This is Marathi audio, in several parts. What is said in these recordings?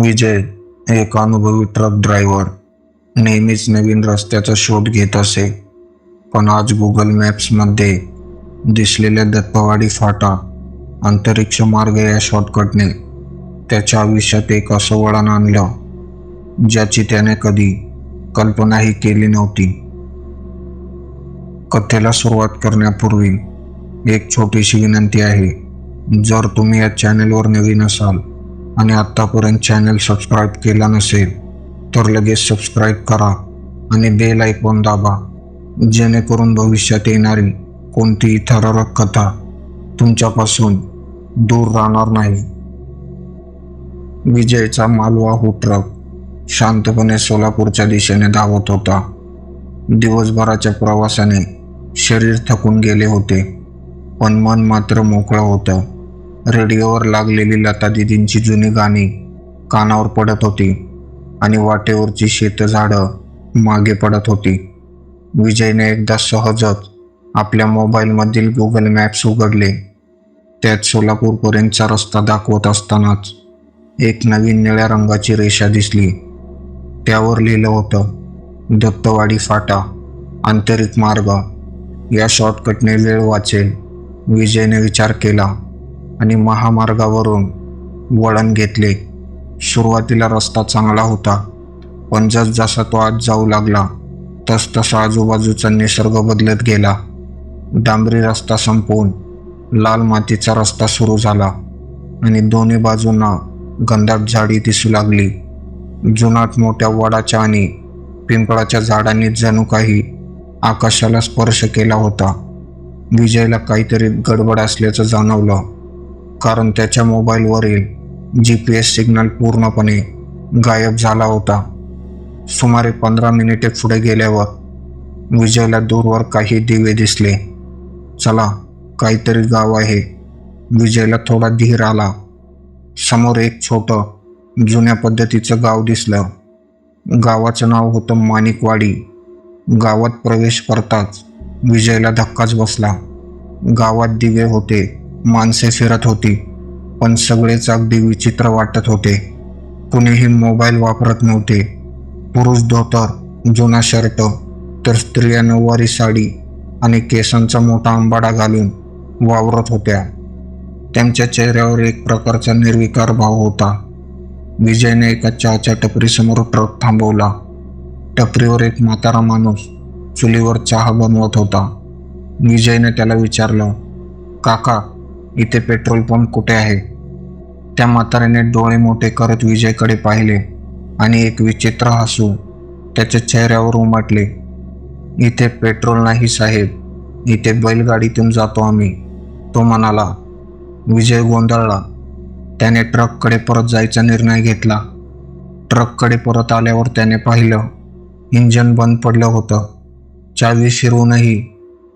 विजय एक अनुभवी ट्रक ड्रायव्हर नेहमीच नवीन रस्त्याचा शोध घेत असे. पण आज गुगल मॅप्समध्ये दिसलेल्या दत्तवाडी फाटा अंतरिक्ष मार्ग या शॉर्टकटने त्याच्या आयुष्यात एक असं वळण आणलं ज्याची त्याने कधी कल्पनाही केली नव्हती. कथेला सुरुवात करण्यापूर्वी एक छोटीशी विनंती आहे जर तुम्ही या चॅनेलवर नवीन असाल आणि आत्तापर्यंत चॅनल सबस्क्राईब केला नसेल तर लगेच सबस्क्राईब करा आणि बेल ऐकून दाबा जेणेकरून भविष्यात येणारी कोणतीही थरारक कथा तुमच्यापासून दूर राहणार नाही. विजयचा मालवाहू ट्रक शांतपणे सोलापूरच्या दिशेने धावत होता. दिवसभराच्या प्रवासाने शरीर थकून गेले होते पण मन मात्र मोकळं होतं. रेडिओवर लागलेली लतादिदींची जुनी गाणी कानावर पडत होती आणि वाटेवरची शेतझाडं मागे पडत होती. विजयने एकदा सहजच आपल्या मोबाईलमधील गुगल मॅप्स उघडले. त्यात सोलापूरपर्यंतचा रस्ता दाखवत असतानाच एक नवीन निळ्या रंगाची रेषा दिसली. त्यावर लिहिलं होतं दत्तवाडी फाटा आंतरिक मार्ग. या शॉर्टकटने वेळ वाचेल. विजयने विचार केला. आणि महामार्गावरून वळण घेतले. सुरुवातीला रस्ता चांगला होता पण जसजसा तो आत जाऊ लागला तसतसा आजूबाजूचा निसर्ग बदलत गेला. डांबरी रस्ता संपवून लाल मातीचा रस्ता सुरू झाला आणि दोन्ही बाजूंना गंधात झाडी दिसू लागली. जुनाट मोठ्या वडाच्या आणि पिंपळाच्या झाडांनी जणू काही आकाशाला स्पर्श केला होता. विजयला काहीतरी गडबड असल्याचं जाणवलं. कारण त्याच्या मोबाईलवरील जी पी एस सिग्नल पूर्णपणे गायब झाला होता. सुमारे पंधरा मिनिटे पुढे गेल्यावर विजयला दूरवर काही दिवे दिसले. चला काहीतरी गाव आहे. विजयला थोडा धीर आला. समोर एक छोटं जुन्या पद्धतीचं गाव दिसलं. गावाचं नाव होतं माणिकवाडी. गावात प्रवेश करताच विजयला धक्काच बसला. गावात दिवे होते. माणसे फिरत होती पण सगळेच अगदी विचित्र वाटत होते. कुणीही मोबाईल वापरत नव्हते. पुरुष धोतर जुना शर्ट तर स्त्रिया नऊवारी साडी आणि केसांचा मोठा आंबाडा घालून वावरत होत्या. त्यांच्या चेहऱ्यावर एक प्रकारचा निर्विकार भाव होता. विजयने एका चहाच्या टपरीसमोर ट्रक थांबवला. टपरीवर एक म्हातारा माणूस चुलीवर चहा बनवत होता. विजयने त्याला विचारलं काका इथे पेट्रोल पंप कुठे आहे? त्या म्हाताऱ्याने डोळे मोठे करत विजयकडे पाहिले आणि एक विचित्र हसू त्याच्या चेहऱ्यावर उमटले. इथे पेट्रोल नाही साहेब इथे बैलगाडीतून जातो आम्ही तो म्हणाला. विजय गोंधळला. त्याने ट्रककडे परत जायचा निर्णय घेतला. ट्रककडे परत आल्यावर त्याने पाहिलं इंजन बंद पडलं होतं. चावी शिरूनही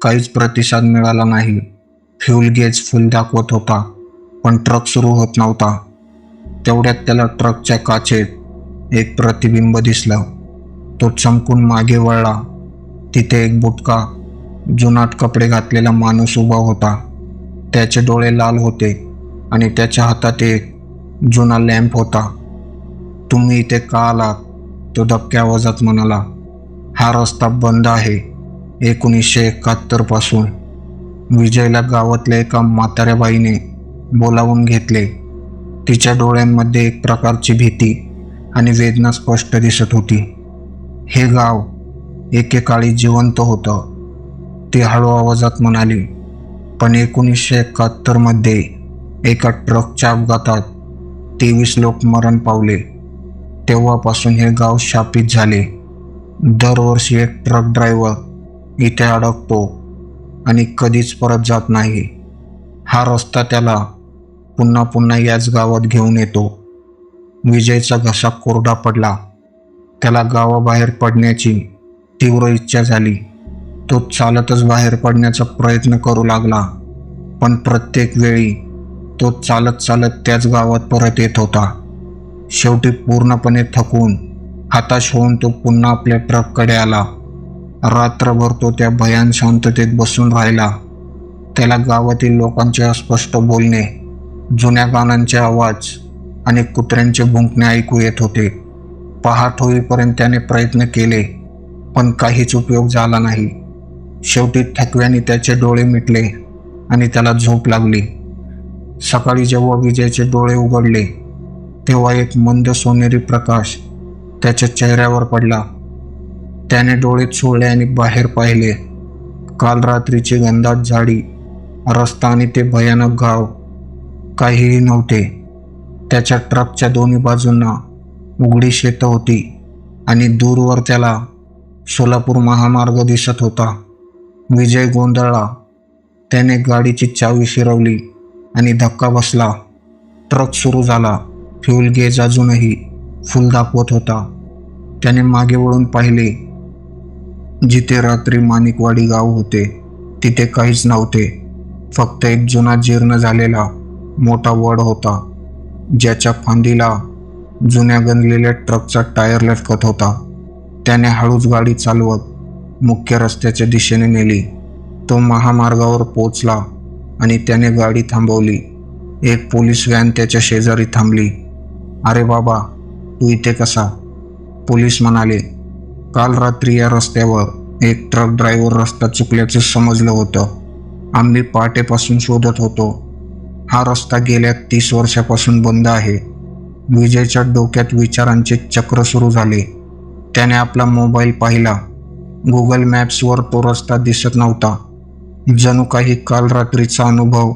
काहीच प्रतिसाद मिळाला नाही. फ्यूल गेज फुल दाखवत होता पण ट्रक सुरू होत नव्हता. तेवढ्यात त्याला ट्रकच्या काचेत एक प्रतिबिंब दिसलं. तो चमकून मागे वळला. तिथे एक बुटका जुनाट कपडे घातलेला माणूस उभा होता. त्याचे डोळे लाल होते आणि त्याच्या हातात एक जुना लॅम्प होता. तुम्ही इथे का आलात? तो धक्क्या आवाजात म्हणाला. हा रस्ता बंद आहे. एकोणीसशे एकाहत्तरपासून विजयला गावातल्या एका म्हाताऱ्या बाईने बोलावून घेतले. तिच्या डोळ्यांमध्ये एक प्रकारची भीती आणि वेदना स्पष्ट दिसत होती. हे गाव एकेकाळी जिवंत होतं. ती हळू आवाजात म्हणाली पण एकोणीसशे एकाहत्तरमध्ये एका ट्रकच्या अपघातात तेवीस लोक मरण पावले. तेव्हापासून हे गाव शापित झाले. दरवर्षी एक ट्रक ड्रायव्हर इथे अडकतो आणि कधीच परत जात नाही. हा रस्ता त्याला पुन्हा पुन्हा याच गावात घेऊन येतो. विजयचा घसा कोरडा पडला. त्याला गावाबाहेर पडण्याची तीव्र इच्छा झाली. तो चालतच बाहेर पडण्याचा प्रयत्न करू लागला. पण प्रत्येक वेळी तो चालत चालत त्याच गावात परत येत होता. शेवटी पूर्णपणे थकून हाताश होऊन तो पुन्हा आपल्या ट्रककडे आला. रात्रभर तो त्या भयान शांततेत बसून राहिला. त्याला गावातील लोकांचे अस्पष्ट बोलणे जुन्या गाण्यांचे आवाज आणि कुत्र्यांचे भुंकणे ऐकू येत होते. पहाट होईपर्यंत त्याने प्रयत्न केले पण काहीच उपयोग झाला नाही. शेवटी थकव्याने त्याचे डोळे मिटले आणि त्याला झोप लागली. सकाळी जेव्हा विजयचे डोळे उघडले तेव्हा एक मंद सोनेरी प्रकाश त्याच्या चेहऱ्यावर पडला. त्याने डोळे चोळले आणि बाहेर पाहिले. काल रात्रीची गंधात झाडी रस्ता आणि ते भयानक गाव काहीही नव्हते. त्याच्या ट्रकच्या दोन्ही बाजूंना उघडी शेतं होती आणि दूरवर त्याला सोलापूर महामार्ग दिसत होता. विजय गोंधळला. त्याने गाडीची चावी फिरवली आणि धक्का बसला. ट्रक सुरू झाला. फ्यूल गेज अजूनही फुल दाखवत होता. त्याने मागे वळून पाहिले. जिथे रात्री माणिकवाडी गाव होते तिथे काहीच नव्हते. फक्त एक जुना जीर्ण झालेला मोठा वड होता ज्याच्या फांदीला जुन्या गंजलेल्या ट्रकचा टायर लटकत होता. त्याने हळूच गाडी चालवत मुख्य रस्त्याच्या दिशेने नेली. तो महामार्गावर पोचला आणि त्याने गाडी थांबवली. एक पोलीस व्हॅन त्याच्या शेजारी थांबली. अरे बाबा तू इथे कसा? पोलीस म्हणाले. काल रात्री या रस्त्यावर एक ट्रक ड्रायव्हर रस्ता चुकल्याचे समजलं होतं. आम्ही पहाटेपासून शोधत होतो. हा रस्ता गेल्या तीस वर्षापासून बंद आहे. विजयच्या डोक्यात विचारांचे चक्र सुरू झाले. त्याने आपला मोबाईल पाहिला. गुगल मॅप्सवर तो रस्ता दिसत नव्हता. जणू काही काल रात्रीचा अनुभव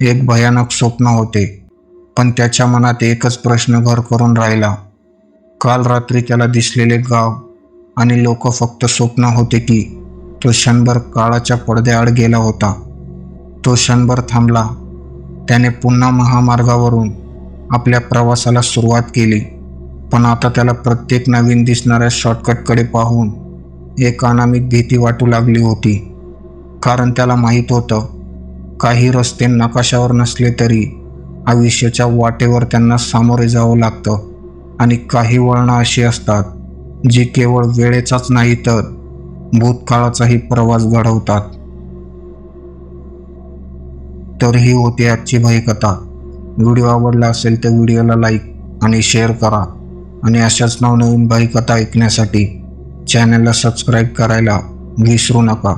एक भयानक स्वप्न होते. पण त्याच्या मनात एकच प्रश्न घर करून राहिला. काल रात्री त्याला दिसलेले गाव आणि लोक फक्त स्वप्न होते की तो क्षणभर काळाच्या पडद्याआड गेला होता. तो क्षणभर थांबला. त्याने पुन्हा महामार्गावरून आपल्या प्रवासाला सुरुवात केली. पण आता त्याला प्रत्येक नवीन दिसणाऱ्या शॉर्टकटकडे पाहून एक अनामिक भीती वाटू लागली होती. कारण त्याला माहीत होतं काही रस्ते नकाशावर नसले तरी आयुष्याच्या वाटेवर त्यांना सामोरे जावं लागतं आणि काही वळणं अशी असतात. जी केवळ वेळेचाच नाही तर भूतकाळाचाही प्रवास घडवतात. तर ही होती आजची भयकथा. व्हिडिओ आवडला असेल तर व्हिडिओला लाईक आणि शेअर करा. आणि अशाच नवनवीन भयकथा ऐकण्यासाठी चॅनलला सबस्क्राईब करायला विसरू नका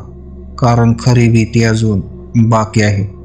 कारण खरी भीती अजून बाकी आहे.